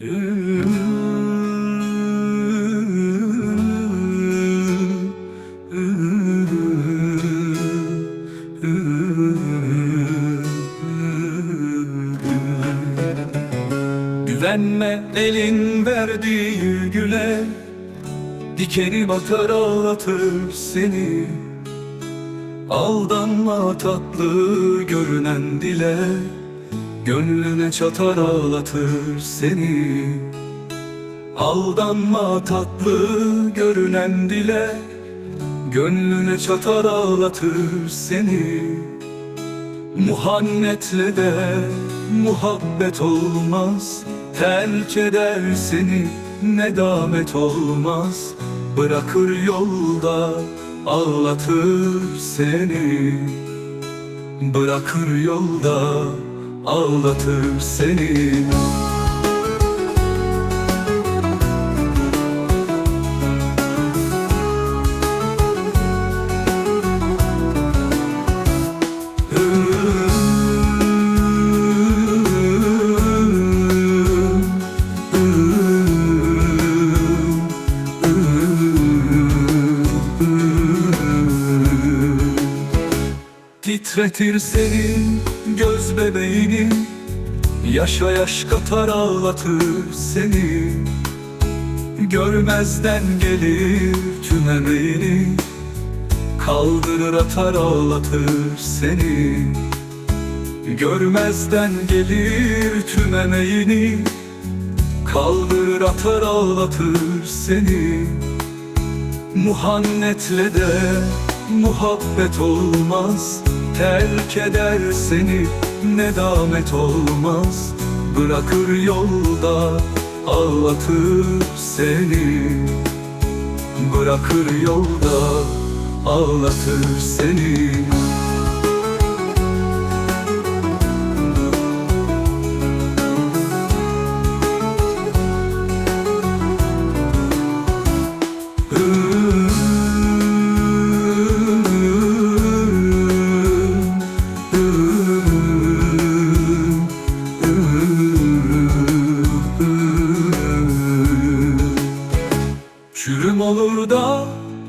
Güvenme elin verdiği güle Dikeni batar ağlatır seni. Aldanma tatlı görünen dile Gönlüne çatar ağlatır seni. Aldanma tatlı görünen dile. Gönlüne çatar ağlatır seni. Muhannetle de muhabbet olmaz. Terk eder seni nedamet olmaz. Bırakır yolda ağlatır seni. Bırakır yolda ağlatır seni Titretir senin göz bebeğini. Yaşa yaş katar ağlatır seni. Görmezden gelir tüm emeğini. Kaldırır atar ağlatır seni. Görmezden gelir tüm emeğini. Kaldırır atar ağlatır seni. Muhannetle de muhabbet olmaz. Terk eder seni nedamet olmaz. Bırakır yolda ağlatır seni. Bırakır yolda ağlatır seni Çürüm olur da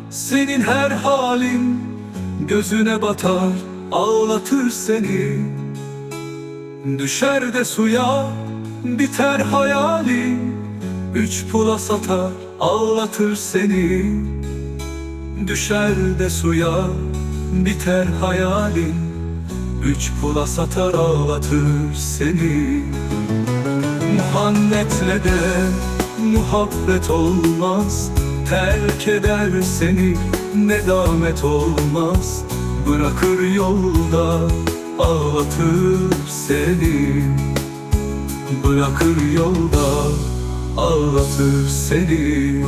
senin her halin Gözüne batar ağlatır seni. Düşer de suya biter hayalin Üç pula satar ağlatır seni. Düşer de suya biter hayalin Üç pula satar ağlatır seni. Muhannetle de muhabbet olmaz Terk eder seni. Nedamet olmaz. Bırakır yolda ağlatır seni. Bırakır yolda ağlatır seni